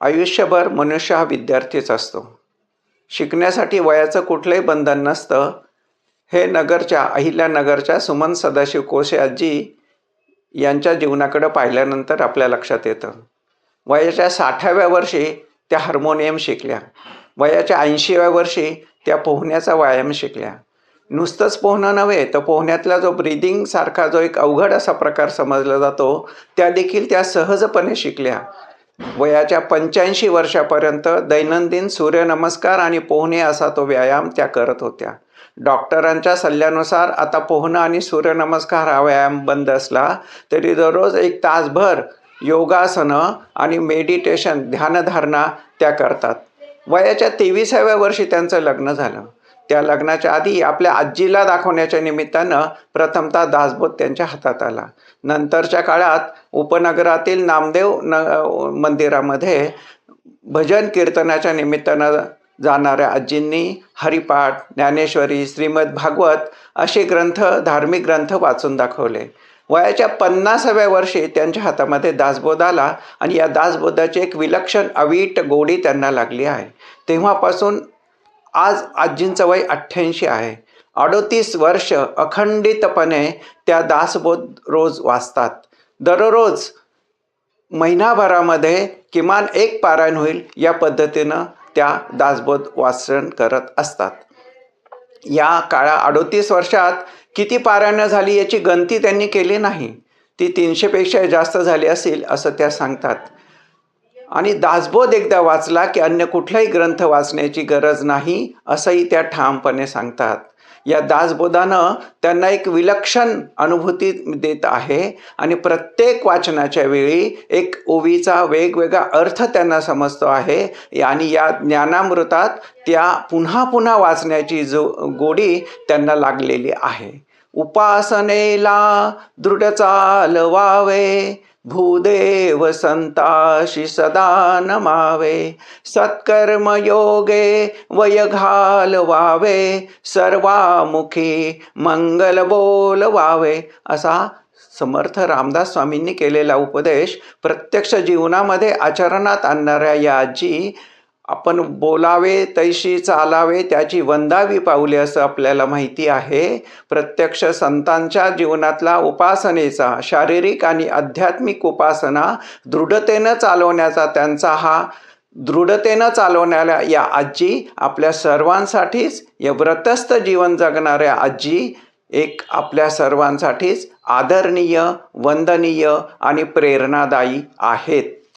आयुष्यभर मनुष्य हा विद्यार्थीच असतो. शिकण्यासाठी वयाचं कुठलंही बंधन नसतं. हे नगरच्या अहिल्यानगरच्या सुमन सदाशिव कोशे आजी यांच्या जीवनाकडं पाहिल्यानंतर आपल्या लक्षात येतं. वयाच्या साठाव्या वर्षी त्या हार्मोनियम शिकल्या. वयाच्या ऐंशीव्या वर्षी त्या पोहण्याचा व्यायाम शिकल्या. नुसतंच पोहणं नव्हे तर पोहण्यातला जो ब्रीदिंगसारखा जो एक अवघड असा प्रकार समजला जातो त्या देखील त्या सहजपणे शिकल्या. वयाच्या पंच्याऐंशी वर्षापर्यंत दैनंदिन सूर्यनमस्कार आणि पोहणे असा तो व्यायाम त्या करत होत्या. डॉक्टरांच्या सल्ल्यानुसार आता पोहणं आणि सूर्यनमस्कार हा व्यायाम बंद असला तरी दररोज एक तासभर योगासनं आणि मेडिटेशन ध्यानधारणा त्या करतात. वयाच्या तेविसाव्या वर्षी त्यांचं लग्न झालं. त्या लग्नाच्या आधी आपल्या आजीला दाखवण्याच्या निमित्तानं प्रथमतः दासबोध त्यांच्या हातात आला. नंतरच्या काळात उपनगरातील नामदेव न मंदिरामध्ये भजन कीर्तनाच्या निमित्तानं जाणाऱ्या आजींनी हरिपाठ ज्ञानेश्वरी श्रीमद भागवत असे ग्रंथ धार्मिक ग्रंथ वाचून दाखवले. वयाच्या पन्नासाव्या वर्षी त्यांच्या हातामध्ये दासबोध आला आणि या दासबोधाची एक विलक्षण अवीट गोडी त्यांना लागली आहे. तेव्हापासून आज आजींचं वय अठ्ठ्याऐंशी आहे. अडोतीस वर्ष अखंडितपणे त्या दासबोध रोज वाचतात. दररोज महिनाभरामध्ये किमान एक पारायण होईल या पद्धतीनं त्या दासबोध वाचन करत असतात. या काळा अडोतीस वर्षात किती पारायणं झाली याची गणती त्यांनी केली नाही. ती तीनशेपेक्षा जास्त झाली असेल असं त्या सांगतात. आणि दासबोध एकदा वाचला की अन्य कुठलाही ग्रंथ वाचण्याची गरज नाही असंही त्या ठामपणे सांगतात. या दासबोधानं त्यांना एक विलक्षण अनुभूती देत आहे आणि प्रत्येक वाचनाच्या वेळी एक ओवीचा वेगवेगळा अर्थ त्यांना समजतो आहे आणि या ज्ञानामृतात त्या पुन्हा पुन्हा वाचण्याची जो गोडी त्यांना लागलेली आहे. उपासनेला दृढ चालवावे भूदेव संताशी सदा नमावे सत्कर्म योगे वय घालवावे सर्वामुखी मंगल बोलवावे असा समर्थ रामदास स्वामींनी केलेला उपदेश प्रत्यक्ष जीवनामध्ये आचरणात आणणाऱ्या या आजी आपण बोलावे तैशी चालावे त्याची वंदावी पावले असं आपल्याला माहिती आहे. प्रत्यक्ष संतांच्या जीवनातला उपासनेचा शारीरिक आणि आध्यात्मिक उपासना दृढतेनं चालवण्याचा त्यांचा हा दृढतेनं चालवणाऱ्या या आजी आपल्या सर्वांसाठीच या व्रतस्थ जीवन जगणाऱ्या आजी एक आपल्या सर्वांसाठीच आदरणीय वंदनीय आणि प्रेरणादायी आहेत.